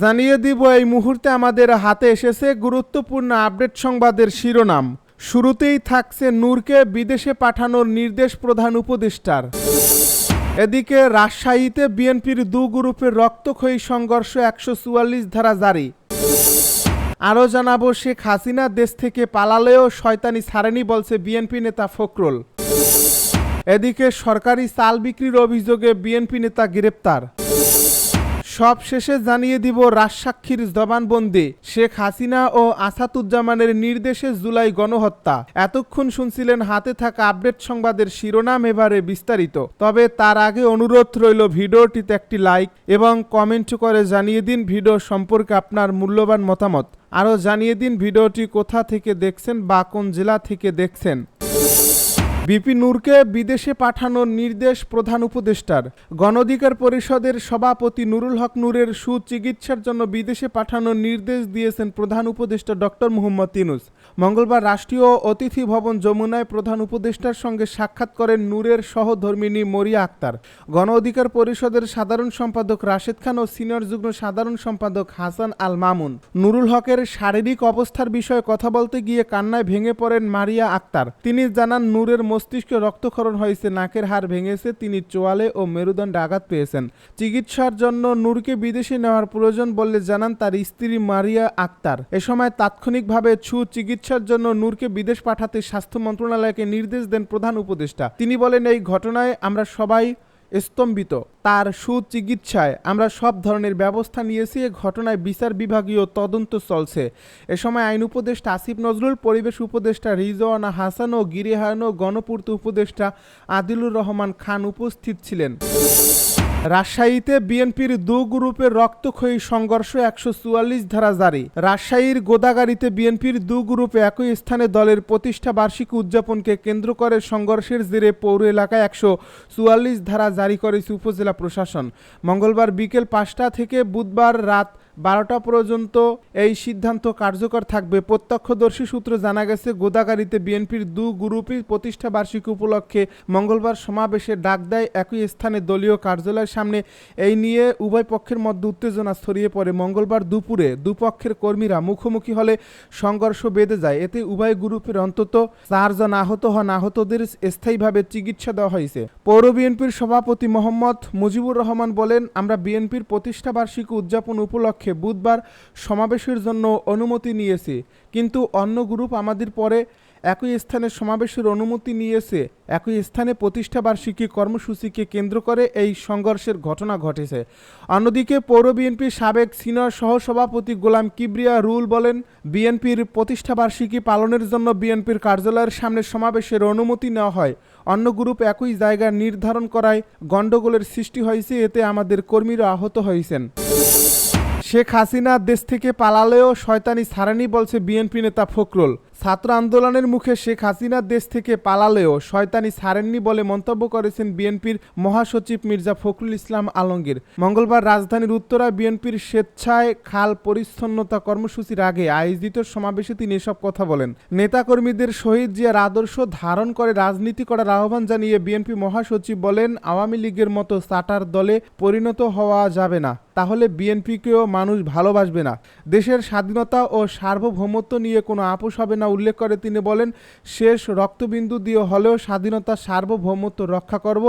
জানিয়ে দিব, এই মুহূর্তে আমাদের হাতে এসেছে গুরুত্বপূর্ণ আপডেট সংবাদের শিরোনাম। শুরুতেই থাকছে নূরকে বিদেশে পাঠানোর নির্দেশ প্রধান উপদেষ্টার। এদিকে রাজশাহীতে বিএনপির দু গ্রুপের রক্তক্ষয়ী সংঘর্ষ একশো চুয়াল্লিশ ধারা জারি। আরও জানাব, শেখ হাসিনা দেশ থেকে পালালেও শয়তানি ছাড়েনি বলছে বিএনপি নেতা ফখরুল। এদিকে সরকারি চাল বিক্রির অভিযোগে বিএনপি নেতা গ্রেপ্তার। সব শেষে জানিয়ে দিব রাজসাক্ষীর জবানবন্দি। শেখ হাসিনা ও আসাদুজ্জামানের নির্দেশে জুলাই গণহত্যা। এতক্ষণ শুনছিলেন হাতে থাকা আপডেট সংবাদের শিরোনাম এবারে বিস্তারিত। তবে তার আগে অনুরোধ রইল ভিডিওটিতে একটি লাইক এবং কমেন্ট করে জানিয়ে দিন ভিডিও সম্পর্কে আপনার মূল্যবান মতামত। আরও জানিয়ে দিন ভিডিওটি কোথা থেকে দেখছেন বা কোন জেলা থেকে দেখছেন। বিপি নূরকে বিদেশে পাঠানোর নির্দেশ প্রধান উপদেষ্টার। গণঅধিকার পরিষদের সভাপতি নুরুল হক নূরের সুচিকিৎসার জন্য বিদেশে পাঠানোর নির্দেশ দিয়েছেন প্রধান উপদেষ্টা ডক্টর মুহম্মদ ইনুস। মঙ্গলবার রাষ্ট্রীয় অতিথি ভবন যমুনায় প্রধান উপদেষ্টার সঙ্গে সাক্ষাৎ করেন নূরের সহধর্মিনী মরিয়া আক্তার। গণ অধিকার পরিষদের সাধারণ সম্পাদক রাশেদ খান ও সিনিয়র যুগ্ম সাধারণ সম্পাদক হাসান আল মামুন। নুরুল হকের শারীরিক অবস্থার বিষয়ে কথা বলতে গিয়ে কান্নায় ভেঙে পড়েন মারিয়া আক্তার। তিনি জানান, নূরের মস্তিষ্কে রক্তক্ষরণ হয়েছে, নাকের হার ভেঙেছে, তিনি চোয়ালে ও মেরুদণ্ডে আঘাত পেয়েছেন। চিকিৎসার জন্য নূরকে বিদেশে নেওয়ার প্রয়োজন বলে জানান তার স্ত্রী মারিয়া আক্তার। এ সময় তাৎক্ষণিকভাবে সুচিকিৎসার জন্য নূরকে বিদেশ পাঠাতে স্বাস্থ্য মন্ত্রণালয়কে নির্দেশ দেন প্রধান উপদেষ্টা। তিনি বলেন, এই ঘটনায় আমরা সবাই স্তম্ভিত। তার সুচিকিৎসায় আমরা সব ধরনের ব্যবস্থা নিয়েছি, এ ঘটনায় বিচার বিভাগীয় তদন্ত চলছে। এ সময় আইন উপদেষ্টা আসিফ নজরুল, পরিবেশ উপদেষ্টা রিজওয়ানা হাসান ও গিরিহান ও গণপূর্ত উপদেষ্টা আদিলুর রহমান খান উপস্থিত ছিলেন। রাজশাহীতে বিএনপির দু গ্রুপের রক্তক্ষয়ী সংঘর্ষ একশো চুয়াল্লিশ ধারা জারি। রাজশাহীর গোদাগাড়িতে বিএনপির দু গ্রুপে একই স্থানে দলের প্রতিষ্ঠা বার্ষিকী উদযাপনকে কেন্দ্র করে সংঘর্ষের জেরে পৌর এলাকায় একশো চুয়াল্লিশ ধারা জারি করেছে উপজেলা প্রশাসন। মঙ্গলবার বিকেল পাঁচটা থেকে বুধবার রাত বারোটা পর্যন্ত এই সিদ্ধান্ত কার্যকর থাকবে। প্রত্যক্ষদর্শী সূত্রে জানা গেছে, গোদাগাড়িতে বিএনপির দু গ্রুপই প্রতিষ্ঠা বার্ষিকী উপলক্ষে মঙ্গলবার সমাবেশে ডাক দেয় একই স্থানে দলীয় কার্যালয়ের সামনে। এই নিয়ে উভয় পক্ষের মধ্যে উত্তেজনা ছড়িয়ে পড়ে। মঙ্গলবার দুপুরে দুপক্ষের কর্মীরা মুখোমুখি হলে সংঘর্ষ বেঁধে যায়। এতে উভয় গ্রুপের অন্তত চারজন আহত হন। আহতদের স্থায়ীভাবে চিকিৎসা দেওয়া হয়েছে। পৌর বিএনপির সভাপতি মোহাম্মদ মুজিবুর রহমান বলেন, আমরা বিএনপির প্রতিষ্ঠা বার্ষিকী উদযাপন উপলক্ষে বুধবার সমাবেশের জন্য অনুমতি নিয়েছে। কিন্তু অন্য গ্রুপ আমাদের পরে একই স্থানে সমাবেশের অনুমতি নিয়েছে। একই স্থানে প্রতিষ্ঠাবার্ষিকী কর্মসূচিকে কেন্দ্র করে এই সংঘর্ষের ঘটনা ঘটেছে। অন্যদিকে পৌর বিএনপির সাবেক সিনিয়র সহসভাপতি গোলাম কিবরিয়া রুল বলেন, বিএনপির প্রতিষ্ঠাবার্ষিকী পালনের জন্য বিএনপির কার্যালয়ের সামনে সমাবেশের অনুমতি নেওয়া হয়। অন্য গ্রুপ একই জায়গা নির্ধারণ করায় গণ্ডগোলের সৃষ্টি হয়েছে, এতে আমাদের কর্মীরা আহত হয়েছেন। শেখ হাসিনা দেশ থেকে পালালেও শয়তানি সারানি বলছে বিএনপি নেতা ফখরুল। ছাত্র আন্দোলনের মুখে শেখ হাসিনা দেশ থেকে পালালেও শয়তানি ছাড়েননি বলে মন্তব্য করেছেন বিএনপির মহাসচিব মির্জা ফখরুল ইসলাম আলমগীর। মঙ্গলবার রাজধানীর উত্তরায় বিএনপির স্বেচ্ছায় খাল পরিচ্ছন্নতা কর্মসূচির আগে আয়োজিত সমাবেশে তিনি এসব কথা বলেন। নেতাকর্মীদের শহীদ জিয়ার আদর্শ ধারণ করে রাজনীতি করার আহ্বান জানিয়ে বিএনপি মহাসচিব বলেন, আওয়ামী লীগের মতো চাটার দলে পরিণত হওয়া যাবে না, তাহলে বিএনপিকেও মানুষ ভালোবাসবে না। দেশের স্বাধীনতা ও সার্বভৌমত্ব নিয়ে কোনো আপোষ হবে না উল্লেখ করে, তিনি বলেন, শেষ রক্তবিন্দু দিয়ে হলেও স্বাধীনতা সার্বভৌমত্ব রক্ষা করব,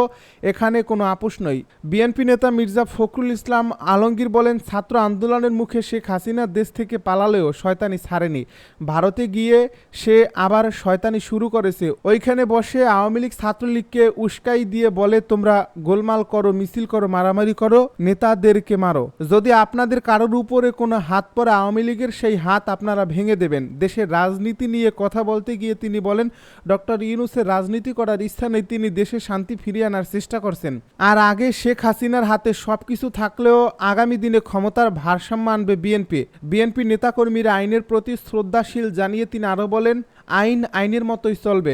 এখানে কোনো আপোষ নয় বিএনপি নেতা মির্জা ফখরুল ইসলাম আলমগীর বলেন, ছাত্র আন্দোলনের মুখে শেখ হাসিনা দেশ থেকে পালালেও শয়তানি ছাড়েনি। ভারতে গিয়ে সে আবার শয়তানি শুরু করেছে। ওইখানে বসে আওয়ামী লীগ ছাত্রলীগকে উস্কাই দিয়ে বলে, তোমরা গোলমাল করো, মিছিল করো, মারামারি করো, নেতাদেরকে মারো। যদি আপনাদের কারোর উপরে কোনো হাত পড়ে, আওয়ামী লীগের সেই হাত আপনারা ভেঙে দেবেন। দেশের রাজনীতি নিয়ে কথা বলতে গিয়ে তিনি বলেন, ডক্টর ইউনুসের রাজনীতি করার স্থানে তিনি দেশে শান্তি ফিরিয়ে আনার চেষ্টা করছেন। আর আগে শেখ হাসিনার হাতে সবকিছু থাকলেও আগামী দিনে ক্ষমতার ভারসাম্য আনবে বিএনপি। বিএনপি নেতাকর্মীরা আইনের প্রতি শ্রদ্ধাশীল জানিয়ে তিনি আরও বলেন, আইন আইনের মতোই চলবে।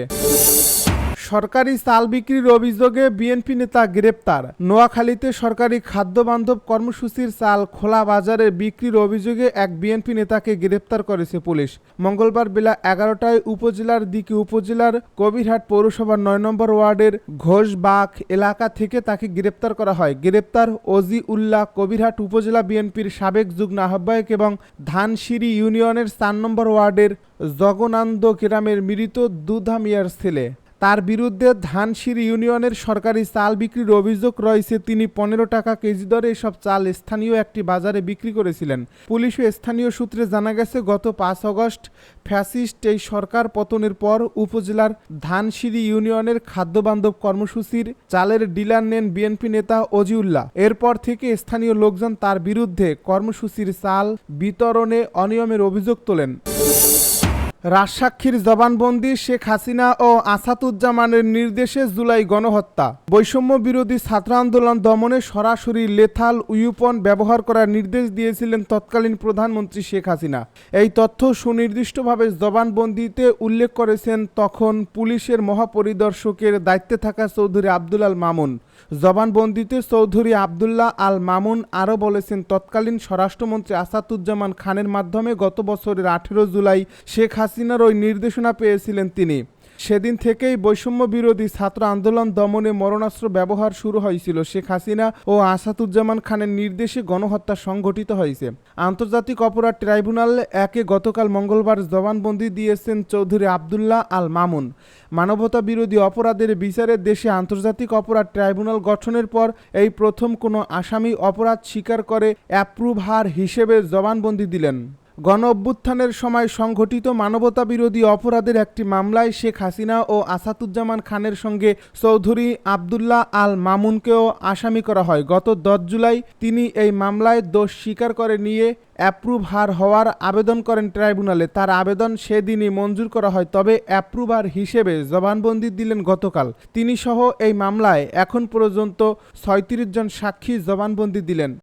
সরকারি চাল বিক্রির অভিযোগে বিএনপি নেতা গ্রেপ্তার। নোয়াখালীতে সরকারি খাদ্য বান্ধব কর্মসূচির চাল খোলা বাজারে বিক্রির অভিযোগে এক বিএনপি নেতাকে গ্রেপ্তার করেছে পুলিশ। মঙ্গলবার বেলা এগারোটায় উপজেলার দিকে উপজেলার কবিরহাট পৌরসভার নয় নম্বর ওয়ার্ডের ঘোষবাগ এলাকা থেকে তাকে গ্রেপ্তার করা হয়। গ্রেপ্তার অজি উল্লাহ কবিরহাট উপজেলা বিএনপির সাবেক যুগ্ম আহ্বায়ক এবং ধানসিঁড়ি ইউনিয়নের চার নম্বর ওয়ার্ডের জগনান্দ গ্রামের মৃত দুধামিয়ার ছেলে। তার বিরুদ্ধে ধানসিঁড়ি ইউনিয়নের সরকারি চাল বিক্রির অভিযোগ রয়েছে। তিনি পনেরো টাকা কেজি দরে এসব চাল স্থানীয় একটি বাজারে বিক্রি করেছিলেন। পুলিশ স্থানীয় সূত্রে জানা গেছে, গত পাঁচ আগস্ট ফ্যাসিস্ট এই সরকার পতনের পর উপজেলার ধানসিঁড়ি ইউনিয়নের খাদ্যবান্ধব কর্মসূচির চালের ডিলার নেন বিএনপি নেতা অজিউল্লাহ। এরপর থেকে স্থানীয় লোকজন তার বিরুদ্ধে কর্মসূচির চাল বিতরণে অনিয়মের অভিযোগ তোলেন। রাজসাক্ষীর জবানবন্দি, শেখ হাসিনা ও আসাদুজ্জামানের নির্দেশে জুলাই গণহত্যা। বৈষম্য বিরোধী ছাত্র আন্দোলন দমনে সরাসরি লেথাল উইপন ব্যবহার করার নির্দেশ দিয়েছিলেন তৎকালীন প্রধানমন্ত্রী শেখ হাসিনা। এই তথ্য সুনির্দিষ্টভাবে জবানবন্দিতে উল্লেখ করেছেন তখন পুলিশের মহাপরিদর্শকের দায়িত্বে থাকা চৌধুরী আব্দুল আল মামুন। জবানবন্দিতে চৌধুরী আবদুল্লাহ আল মামুন আরও বলেছেন, তৎকালীন স্বরাষ্ট্রমন্ত্রী আসাদুজ্জামান খানের মাধ্যমে গত বছরের আঠেরো জুলাই শেখ হাসিনার ওই নির্দেশনা পেয়েছিলেন তিনি। সেদিন থেকেই বৈষম্য বিরোধী ছাত্র আন্দোলন দমনে মরণাস্ত্র ব্যবহার শুরু হয়েছিল। শেখ হাসিনা ও আসাদুজ্জামান খানের নির্দেশে গণহত্যা সংঘটিত হয়েছে। আন্তর্জাতিক অপরাধ ট্রাইব্যুনাল একে গতকাল মঙ্গলবার জবানবন্দি দিয়েছেন চৌধুরী আবদুল্লাহ আল মামুন। মানবতা বিরোধী অপরাধের বিচারে দেশে আন্তর্জাতিক অপরাধ ট্রাইব্যুনাল গঠনের পর এই প্রথম কোনো আসামি অপরাধ স্বীকার করে অ্যাপ্রুভার হিসেবে জবানবন্দি দিলেন। গণ অভ্যুত্থানের সময় সংঘটিত মানবতা বিরোধী অপরাধের একটি মামলায় শেখ হাসিনা ও আসাদুজ্জামান খানের সঙ্গে চৌধুরী আবদুল্লাহ আল মামুনকেও আসামি করা হয়। গত দশ জুলাই তিনি এই মামলায় দোষ স্বীকার করে নিয়ে অ্যাপ্রুভার হওয়ার আবেদন করেন ট্রাইব্যুনালে। তার আবেদন সেদিনই মঞ্জুর করা হয়, তবে অ্যাপ্রুভার হিসেবে জবানবন্দি দিলেন গতকাল। তিনি সহ এই মামলায় এখন পর্যন্ত ছয়ত্রিশ জন সাক্ষী জবানবন্দি দিলেন।